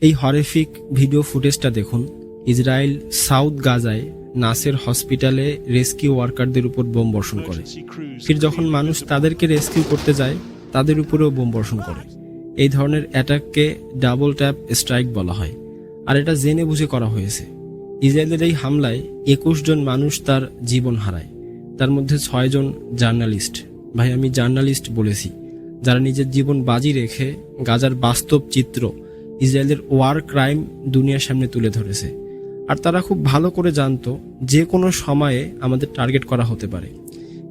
এই হরেফিক ভিডিও ফুটেজটা দেখুন। ইসরায়েল সাউথ গাজায় নাসের হসপিটালে রেস্কিউ ওয়ার্কারদের উপর বোম বর্ষণ করে। ফির যখন মানুষ তাদেরকে রেস্কিউ করতে যায় তাদের উপরেও বোম বর্ষণ করে। এই ধরনের অ্যাটাককে ডাবল ট্যাপ স্ট্রাইক বলা হয়। আর এটা জেনে বুঝে করা হয়েছে। ইসরায়েলের এই হামলায় একুশ জন মানুষ তার জীবন হারায়। তার মধ্যে ছয়জন জার্নালিস্ট। ভাই আমি জার্নালিস্ট বলেছি যারা নিজের জীবন বাজি রেখে গাজার বাস্তব চিত্র ইসরায়েলের ওয়ার ক্রাইম দুনিয়ার সামনে তুলে ধরেছে। আর তারা খুব ভালো করে জানতো যে কোনো সময়ে আমাদের টার্গেট করা হতে পারে।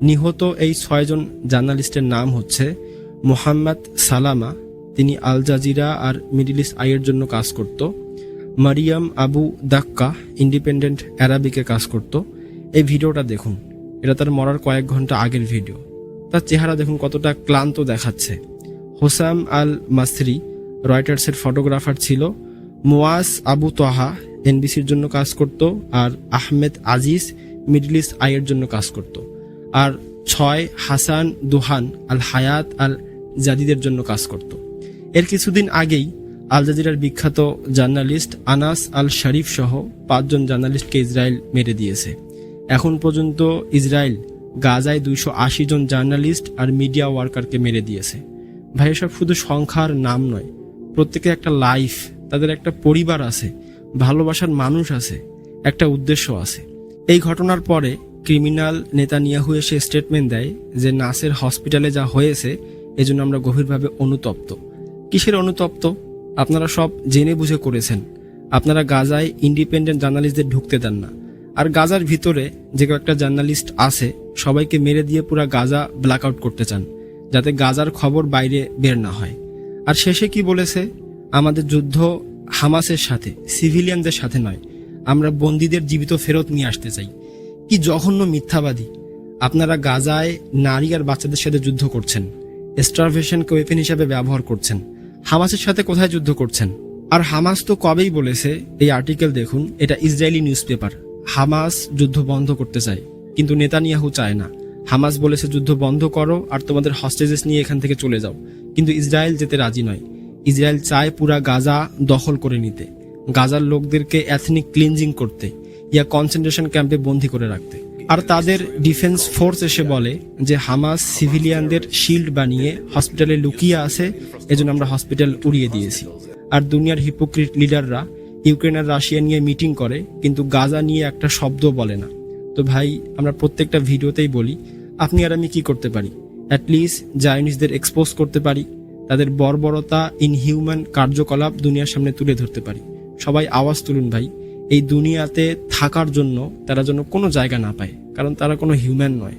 নিহত এই ছয়জন জার্নালিস্টের নাম হচ্ছে মোহাম্মদ সালামা, তিনি আল জাজিরা আর মিডিল ইস্ট আইয়ের জন্য কাজ করত। মারিয়াম আবু দাক্কা ইন্ডিপেন্ডেন্ট অ্যারাবিকে কাজ করত। এই ভিডিওটা দেখুন। এটা তার মরার কয়েক ঘণ্টা আগের ভিডিও। তার চেহারা দেখুন কতটা ক্লান্ত দেখাচ্ছে। হোসাম আল মাসরি রয়টার্সের ফটোগ্রাফার ছিল মুয়াস আবু তহা, এনবিসির জন্য কাজ করত আর আহমেদ আজিজ মিডল ইস্ট আইয়ের জন্য কাজ করত। আর ছয় হাসান দুহান আল হায়াত আল জাদিদের জন্য কাজ করত। এর কিছুদিন আগেই আল জাজিরার বিখ্যাত জার্নালিস্ট আনাস আল শরীফ সহ পাঁচজন জার্নালিস্টকে ইসরায়েল মেরে দিয়েছে। এখন পর্যন্ত ইসরায়েল গাজায় দুইশো আশি জন জার্নালিস্ট আর মিডিয়া ওয়ার্কারকে মেরে দিয়েছে। ভাই, এসব শুধু সংখ্যার নাম নয় প্রত্যেকে একটা লাইফ তাদের একটা পরিবার আছে, ভালোবাসার মানুষ আছে, একটা উদ্দেশ্য আছে। এই ঘটনার পরে ক্রিমিনাল নেতা নেতানিয়াহু এসে স্টেটমেন্ট দেয় যে নাসের হসপিটালে যা হয়েছে, এজন্য আমরা গভীরভাবে অনুতপ্ত। কিসের অনুতপ্ত? আপনারা সব জেনে বুঝে করেছেন। আপনারা গাজায় ইন্ডিপেন্ডেন্ট জার্নালিস্টদের ঢুকতে দেন না। আর গাজার ভিতরে যে কয়েকটা জার্নালিস্ট আছে, সবাইকে মেরে দিয়ে পুরা গাজা ব্ল্যাক আউট করতে চান, যাতে গাজার খবর বাইরে বের না হয়। আর শেষে কি বলেছে? আমাদের যুদ্ধ হামাসের সাথে, সিভিলিয়ানদের সাথে নয়। আমরা বন্দীদের জীবিত ফেরত নিয়ে আসতে চাই। কি জঘন্য মিথ্যাবাদী। আপনারা গাজায় নারী আর বাচ্চাদের সাথে যুদ্ধ করছেন। স্টারভেশনকে ওয়েপেন হিসাবে ব্যবহার করছেন। হামাসের সাথে কোথায় যুদ্ধ করছেন? আর হামাস তো কবেই বলেছে, এই আর্টিকেল দেখুন, এটা ইসরায়েলি নিউজ পেপার হামাস যুদ্ধ বন্ধ করতে চায়, কিন্তু নেতানিয়াহু চায় না। হামাস বলেছে, যুদ্ধ বন্ধ করো আর তোমাদের হস্টেজেস নিয়ে এখান থেকে চলে যাও। কিন্তু ইসরায়েল যেতে রাজি নয়। ইসরায়েল চায় পুরা গাজা দখল করে নিতে। গাজার লোকদেরকে অ্যাথনিক ক্লিনজিং করতে ইয়া কনসেন্ট্রেশন ক্যাম্পে বন্দি করে রাখতে। আর তাদের ডিফেন্স ফোর্স এসে বলে যে, হামাস সিভিলিয়ানদের শিল্ড বানিয়ে হসপিটালে লুকিয়ে আছে। এজন্য আমরা হসপিটাল উড়িয়ে দিয়েছি। আর দুনিয়ার হিপোক্রিট লিডাররা ইউক্রেন আর রাশিয়া নিয়ে মিটিং করে, কিন্তু গাজা নিয়ে একটা শব্দ বলে না। তো ভাই, আমরা প্রত্যেকটা ভিডিওতেই বলি, আপনি আর আমি কী করতে পারি? অ্যাটলিস্ট জায়নিসদের এক্সপোজ করতে পারি, তাদের বর্বরতা ইনহিউম্যান কার্যকলাপ দুনিয়ার সামনে তুলে ধরতে পারি। সবাই আওয়াজ তুলুন ভাই, এই দুনিয়াতে থাকার জন্য তারা যেন কোনো জায়গা না পায়, কারণ তারা কোনো হিউম্যান নয়।